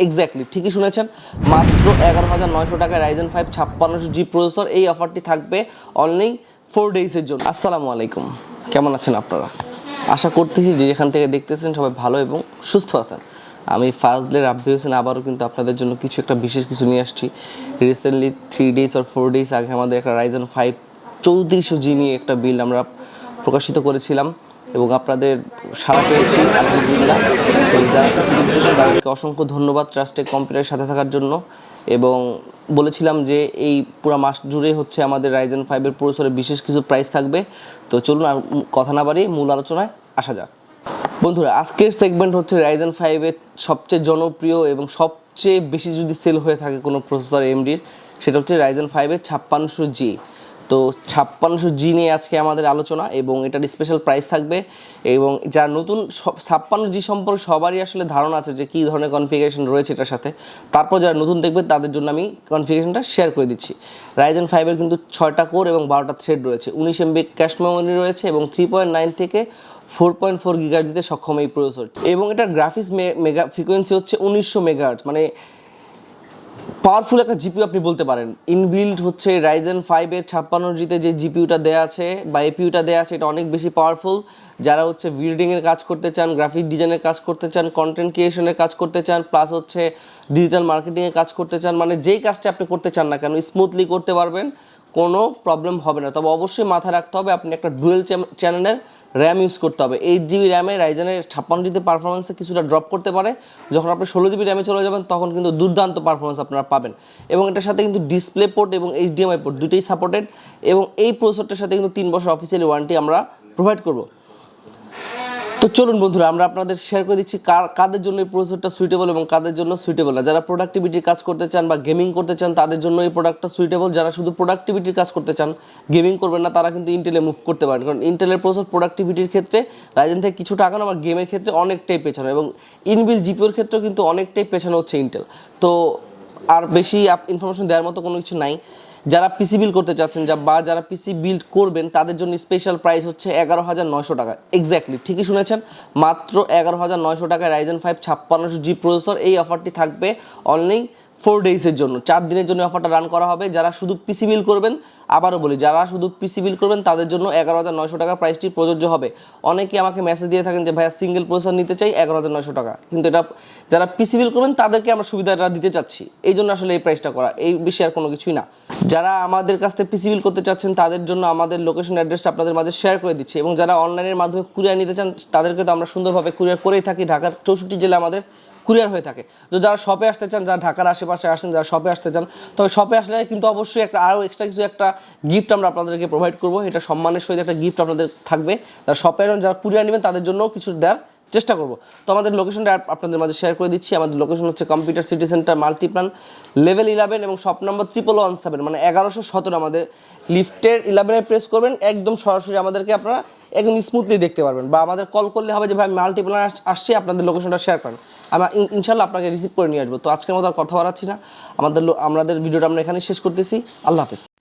Exactly ঠিকই শুনেছেন। মাত্র এগারো হাজার নয়শো টাকায় রাইজেন ফাইভ ছাপ্পান্নশো জি প্রসেসর এই অফারটি থাকবে অনলি ফোর ডেইসের জন্য। আসসালামু আলাইকুম। কেমন আছেন আপনারা? আশা করতেছি যে যেখান থেকে দেখতেছেন সবাই ভালো এবং সুস্থ আছেন। আমি ফাজলে রাব্বি হোসেন, আবারও কিন্তু আপনাদের জন্য কিছু একটা বিশেষ কিছু নিয়ে আসছি। রিসেন্টলি থ্রি ডেজ আর ফোর ডেজ আগে আমাদের একটা রাইজেন ফাইভ চৌত্রিশশো জি নিয়ে একটা বিল আমরা প্রকাশিত করেছিলাম এবং আপনাদের সাড়া পেয়েছি। আলহামদুলিল্লাহ তো যারা PCB করেছেন তাদেরকে অসংখ্য ধন্যবাদ ট্রাস্টে কম্পিউটারের সাথে থাকার জন্য। এবং বলেছিলাম যে এই পুরো মাস জুড়ে হচ্ছে আমাদের রাইজেন ফাইভের প্রসেসরে বিশেষ কিছু প্রাইস থাকবে। তো চলুন আর কথা না বাড়িয়ে মূল আলোচনায় আসা যাক। বন্ধুরা, আজকের সেগমেন্ট হচ্ছে রাইজেন ফাইভের সবচেয়ে জনপ্রিয় এবং সবচেয়ে বেশি যদি সেল হয়ে থাকে কোনো প্রসেসর এমডির সেটা হচ্ছে রাইজেন ফাইভের ছাপ্পান্নশো জি তো ছাপ্পান্নশো জি নিয়ে আজকে আমাদের আলোচনা এবং এটার স্পেশাল প্রাইস থাকবে এবং যারা নতুন ছাপ্পান্ন জি সম্পর্কে সবারই আসলে ধারণা আছে যে কী ধরনের কনফিগারেশন রয়েছে এটার সাথে। তারপর যারা নতুন দেখবে, তাদের জন্য আমি কনফিগারেশনটা শেয়ার করে দিচ্ছি। রাইজেন ফাইভের কিন্তু ছয়টা কোর এবং বারোটা থ্রেড রয়েছে। উনিশ এমবি ক্যাশ মেমোরি রয়েছে এবং থ্রি পয়েন্ট নাইন থেকে ফোর পয়েন্ট ফোর গিগার দিতে সক্ষম এই প্রসেসর এবং এটার গ্রাফিক্স মেগা ফ্রিকোয়েন্সি হচ্ছে উনিশশো মেগাহার্টজ মানে পাওয়ারফুল একটা জিপিউ আপনি বলতে পারেন। ইনবিল্ড হচ্ছে রাইজেন ফাইভের ছাপ্পান্ন জিতে যে জিপিউটা দেওয়া আছে বা এপিউটা দেওয়া আছে, এটা অনেক বেশি পাওয়ারফুল যারা হচ্ছে বিল্ডিংয়ের কাজ করতে চান গ্রাফিক ডিজাইনের কাজ করতে চান কন্টেন্ট ক্রিয়েশনের কাজ করতে চান প্লাস হচ্ছে ডিজিটাল মার্কেটিংয়ের কাজ করতে চান মানে যেই কাজটা আপনি করতে চান না কেন স্মুথলি করতে পারবেন। কোনো প্রবলেম হবে না। তবে অবশ্যই মাথায় রাখতে হবে, আপনি একটা ডুয়েল চ্যানেলের র্যাম ইউজ করতে হবে। এইট জিবি র্যামে রাইজেনের ছাপ্পান্ন জিবি পারফরমেন্সে কিছুটা ড্রপ করতে পারে। যখন আপনি ষোলো জিবি র্যামে চলে যাবেন, তখন কিন্তু দুর্দান্ত পারফরমেন্স আপনারা পাবেন। এবং এটার সাথে কিন্তু ডিসপ্লে পোর্ট এবং এইচডিএমআই পোর্ট দুটোই সাপোর্টেড এবং এই প্রসেসরটার সাথে কিন্তু তিন বছর অফিসিয়ালি ওয়ারেন্টি আমরা প্রোভাইড করব। তো চলুন বন্ধুরা, আমরা আপনাদের শেয়ার করে দিচ্ছি কার, কাদের জন্য এই প্রসেসরটা সুইটেবল এবং কাদের জন্য সুইটেবল না। যারা প্রোডাক্টিভিটির কাজ করতে চান বা গেমিং করতে চান, তাদের জন্য এই প্রোডাক্টটা সুইটেবল যারা শুধু প্রোডাক্টিভিটির কাজ করতে চান গেমিং করবেন না, তারা কিন্তু ইন্টেলে মুভ করতে পারেন। কারণ ইন্টেলের প্রসেসর প্রোডাক্টিভিটির ক্ষেত্রে রাইজেন থেকে কিছু টাকা না আবার গেমের ক্ষেত্রে অনেকটাই পেছানো এবং ইনবিল জিপিওর ক্ষেত্রেও কিন্তু অনেকটাই পেছানো হচ্ছে ইন্টেল তো আর বেশি ইনফরমেশন দেওয়ার মতো কোনো কিছু নাই। যারা পিসি বিল্ড করতে চাচ্ছেন, যা বা যারা পিসি বিল্ড করবেন, তাদের জন্য স্পেশাল প্রাইস হচ্ছে এগারো হাজার নয়শো টাকা। এক্স্যাক্টলি ঠিকই শুনেছেন। মাত্র এগারো হাজার নয়শো টাকায় রাইজেন ফাইভ ছাপ্পান্নশো জি প্রসেসর এই অফারটি থাকবে অনলি ফোর ডেইসের জন্য, চার দিনের জন্য অফারটা রান করা হবে। যারা শুধু পিসি বিল করবেন, আবারও বলি, যারা শুধু পিসি বিল করবেন, তাদের জন্য এগারো হাজার নয়শো টাকা প্রাইসটি প্রযোজ্য হবে। অনেকে আমাকে মেসেজ দিয়ে থাকেন যে, ভাইয়া সিঙ্গেল প্রসেসর নিতে চাই, এগারো হাজার নয়শো টাকা। কিন্তু এটা, যারা পিসি বিল করবেন, তাদেরকে আমরা সুবিধাটা দিতে চাচ্ছি। এই জন্য আসলে এই প্রাইসটা করা, এই বিষয়ে আর কোনো কিছুই না। যারা আমাদের কাছ থেকে পিসি বিল করতে চাচ্ছেন, তাদের জন্য আমাদের লোকেশন অ্যাড্রেসটা আপনাদের মাঝে শেয়ার করে দিচ্ছি এবং যারা অনলাইনের মাধ্যমে কুরিয়ার নিতে চান, তাদেরকে তো আমরা সুন্দরভাবে কুরিয়ার করেই থাকি। ঢাকার চৌষট্টি জেলা আমাদের কুরিয়ার হয়ে থাকে। তো যারা শপে আসতে চান, যারা ঢাকার আশেপাশে আসেন, যারা শপে আসতে চান, তবে শপে আসলে কিন্তু অবশ্যই একটা আরও এক্সট্রা কিছু একটা গিফট আমরা আপনাদেরকে প্রোভাইড করব। এটা সম্মানের সহিত একটা গিফট আপনাদের থাকবে। যারা শপে আসবেন, যারা কুরিয়ার নেবেন, তাদের জন্যও কিছু দেওয়ার চেষ্টা করব। তো আমাদের লোকেশনটা আপনাদের মাঝে শেয়ার করে দিচ্ছি। আমাদের লোকেশন হচ্ছে কম্পিউটার সিটি সেন্টার মাল্টিপ্লান লেভেল ইলেভেন এবং shop number triple one seven মানে এগারোশো সতেরো। আমাদের লিফটের ইলেভেনে প্রেস করবেন, একদম সরাসরি আমাদেরকে আপনারা একদম স্মুথলি দেখতে পারবেন। বা আমাদের কল করলে হবে যে, ভাই মাল্টিপ্লান আসছে, আপনাদের লোকেশনটা শেয়ার করেন। আমরা ইনশাল্লাহ আপনাকে রিসিভ করে নিয়ে আসব। তো আজকের মতো আর কথা বাড়াচ্ছি না। আমাদের আমাদের ভিডিওটা আমরা এখানে শেষ করতেছি। আল্লাহ হাফেজ।